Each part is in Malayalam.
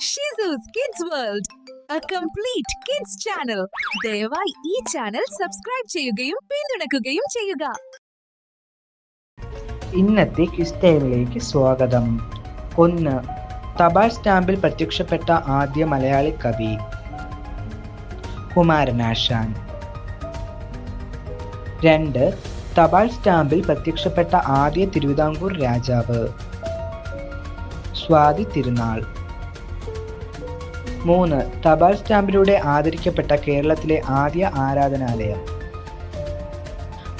ഷിസൂസ് kids world a complete kids channel ദയവായി ഈ ചാനൽ സബ്സ്ക്രൈബ് ചെയ്യുകയും പിന്തുണക്കുകയും ചെയ്യുക. ഇന്നത്തെ ക്വിസ് ടൈമിലേക്ക് സ്വാഗതം. ഒന്ന് തപാൽ സ്റ്റാമ്പിൽ പ്രത്യക്ഷപ്പെട്ട ആദ്യ മലയാളി കവി. കുമാരനാശാൻ. രണ്ട് തപാൽ സ്റ്റാമ്പിൽ പ്രത്യക്ഷപ്പെട്ട ആദ്യ തിരുവിതാംകൂർ രാജാവ്. സ്വാതി തിരുനാൾ. മൂന്ന് തപാൽ സ്റ്റാമ്പിലൂടെ ആദരിക്കപ്പെട്ട കേരളത്തിലെ ആദ്യ ആരാധനാലയം.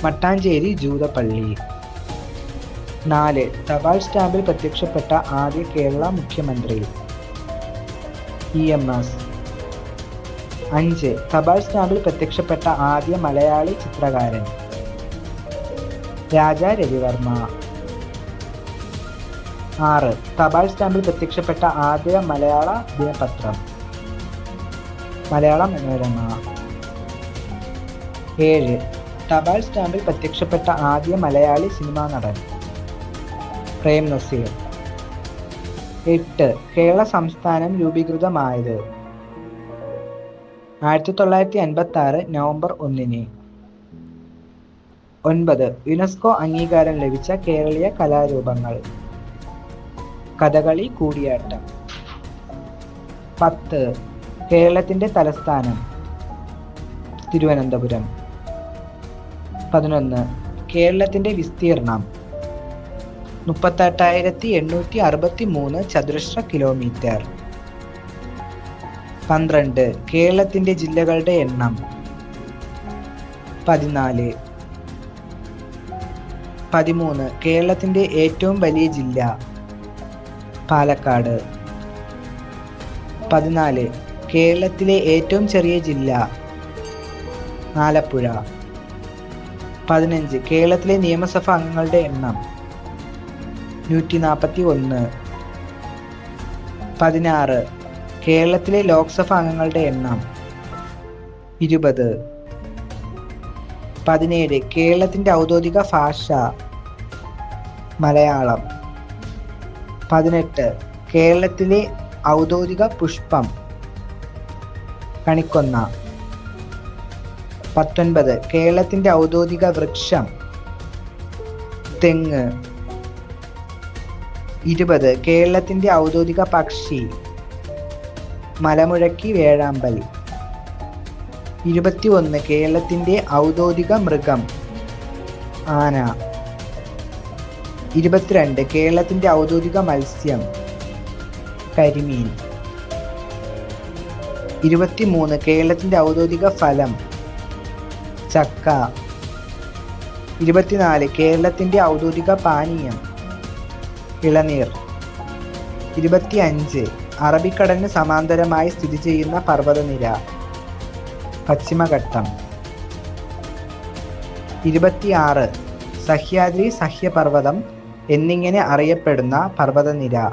മട്ടാഞ്ചേരി ജൂതപ്പള്ളി. നാല് തപാൽ സ്റ്റാമ്പിൽ പ്രത്യക്ഷപ്പെട്ട ആദ്യ കേരള മുഖ്യമന്ത്രി. E M S. അഞ്ച് തപാൽ സ്റ്റാമ്പിൽ പ്രത്യക്ഷപ്പെട്ട ആദ്യ മലയാളി ചിത്രകാരൻ. രാജ രവിവർമ്മ. ആറ്. തപാൽ സ്റ്റാമ്പിൽ പ്രത്യക്ഷപ്പെട്ട ആദ്യ മലയാള ദിനപത്രം. മലയാള മനോരമ ഏഴ്. തപാൽ സ്റ്റാമ്പിൽ പ്രത്യക്ഷപ്പെട്ട ആദ്യ മലയാളി സിനിമാ നടൻ. പ്രേം നസീർ. എട്ട്. കേരള സംസ്ഥാനം രൂപീകൃതമായത്. ആയിരത്തി തൊള്ളായിരത്തി അൻപത്തി ആറ് നവംബർ ഒന്നിന്. ഒൻപത്. യുനെസ്കോ അംഗീകാരം ലഭിച്ച കേരളീയ കലാരൂപങ്ങൾ. കഥകളി കൂടിയാട്ടം. പത്ത്. കേരളത്തിന്റെ തലസ്ഥാനം. തിരുവനന്തപുരം. പതിനൊന്ന്. കേരളത്തിന്റെ വിസ്തീർണം. മുപ്പത്തെട്ടായിരത്തി എണ്ണൂറ്റി അറുപത്തി മൂന്ന് ചതുരശ്ര കിലോമീറ്റർ. പന്ത്രണ്ട്. കേരളത്തിന്റെ ജില്ലകളുടെ എണ്ണം. പതിനാല്. പതിമൂന്ന്. കേരളത്തിന്റെ ഏറ്റവും വലിയ ജില്ല. പാലക്കാട്. പതിനാല് കേരളത്തിലെ ഏറ്റവും ചെറിയ ജില്ല ആലപ്പുഴ പതിനഞ്ച് കേരളത്തിലെ നിയമസഭാ അംഗങ്ങളുടെ എണ്ണം നൂറ്റി നാൽപ്പത്തി ഒന്ന് പതിനാറ് കേരളത്തിലെ ലോക്സഭാ അംഗങ്ങളുടെ എണ്ണം ഇരുപത്. പതിനേഴ് കേരളത്തിന്റെ ഔദ്യോഗിക ഭാഷ മലയാളം. പതിനെട്ട്. കേരളത്തിലെ ഔദ്യോഗിക പുഷ്പം കണിക്കൊന്ന. പത്തൊൻപത്. കേരളത്തിന്റെ ഔദ്യോഗിക വൃക്ഷം തെങ്ങ്. ഇരുപത്. കേരളത്തിന്റെ ഔദ്യോഗിക പക്ഷി മലമുഴക്കി വേഴാമ്പൽ. ഇരുപത്തി ഒന്ന് കേരളത്തിന്റെ ഔദ്യോഗിക മൃഗം ആന. ഇരുപത്തിരണ്ട് കേരളത്തിന്റെ ഔദ്യോഗിക മത്സ്യം കരിമീൻ. ഇരുപത്തിമൂന്ന് കേരളത്തിന്റെ ഔദ്യോഗിക ഫലം ചക്ക. ഇരുപത്തിനാല് കേരളത്തിന്റെ ഔദ്യോഗിക പാനീയം ഇളനീർ. ഇരുപത്തി അഞ്ച് അറബിക്കടലിന് സമാന്തരമായി സ്ഥിതി ചെയ്യുന്ന പർവതനിര പശ്ചിമഘട്ടം. ഇരുപത്തിയാറ് സഹ്യാദ്രി സഹ്യപർവതം എന്നിങ്ങനെ അറിയപ്പെടുന്ന പർവതനിര.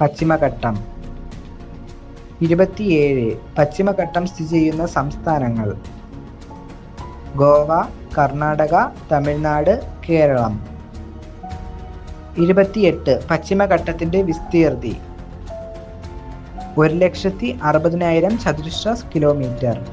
പശ്ചിമഘട്ടം. ഇരുപത്തിയേഴ്. പശ്ചിമഘട്ടം സ്ഥിതി ചെയ്യുന്ന സംസ്ഥാനങ്ങൾ. ഗോവ കർണാടക തമിഴ്നാട് കേരളം. ഇരുപത്തിയെട്ട്. പശ്ചിമഘട്ടത്തിന്റെ വിസ്തീർതി. ഒരു ലക്ഷത്തി അറുപതിനായിരം ചതുരശ്ര കിലോമീറ്റർ